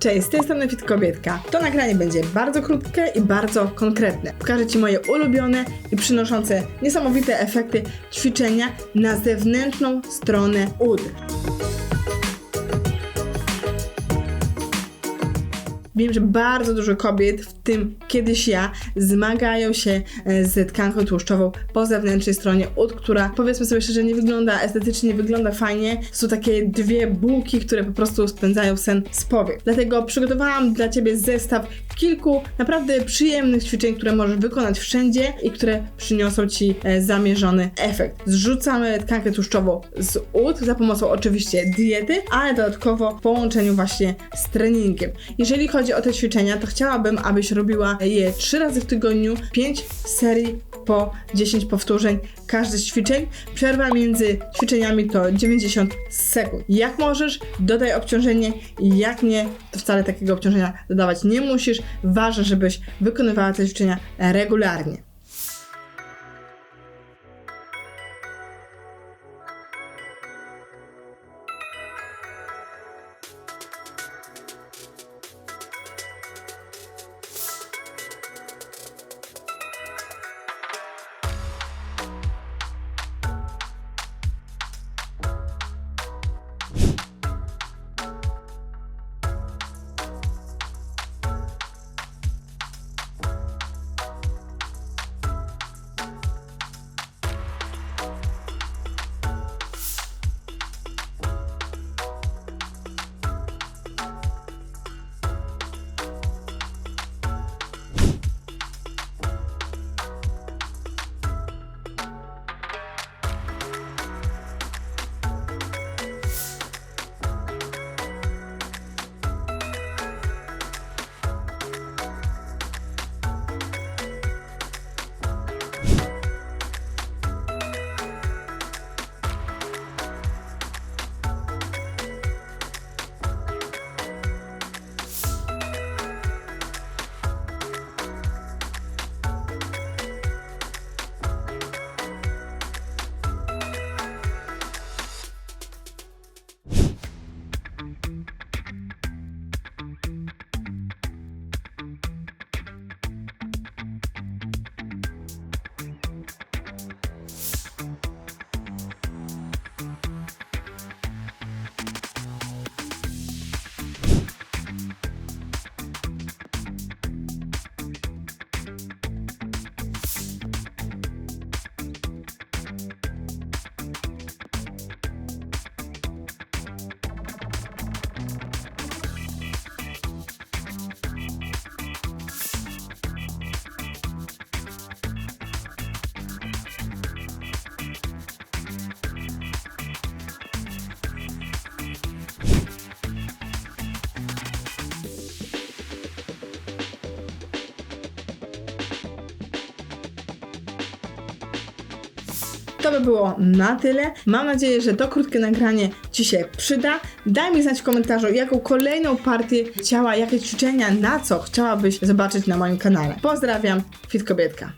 Cześć, z tej strony Fit Kobietka. To nagranie będzie bardzo krótkie i bardzo konkretne. Pokażę Ci moje ulubione i przynoszące niesamowite efekty ćwiczenia na zewnętrzną stronę ud. Wiem, że bardzo dużo kobiet, w tym kiedyś ja, zmagają się e, z tkanką tłuszczową po zewnętrznej stronie ud, która powiedzmy sobie szczerze nie wygląda estetycznie, nie wygląda fajnie. Są takie dwie bułki, które po prostu spędzają sen z powiek. Dlatego przygotowałam dla Ciebie zestaw kilku naprawdę przyjemnych ćwiczeń, które możesz wykonać wszędzie i które przyniosą Ci e, zamierzony efekt. Zrzucamy tkankę tłuszczową z ud za pomocą oczywiście diety, ale dodatkowo w połączeniu właśnie z treningiem. Jeżeli chodzi o te ćwiczenia, to chciałabym, abyś robiła je 3 razy w tygodniu, 5 serii po 10 powtórzeń każde z ćwiczeń. Przerwa między ćwiczeniami to 90 sekund. Jak możesz, dodaj obciążenie, jak nie, to wcale takiego obciążenia dodawać nie musisz. Ważne, żebyś wykonywała te ćwiczenia regularnie. To by było na tyle. Mam nadzieję, że to krótkie nagranie Ci się przyda. Daj mi znać w komentarzu, jaką kolejną partię ciała, jakie ćwiczenia, na co chciałabyś zobaczyć na moim kanale. Pozdrawiam, Fit Kobietka.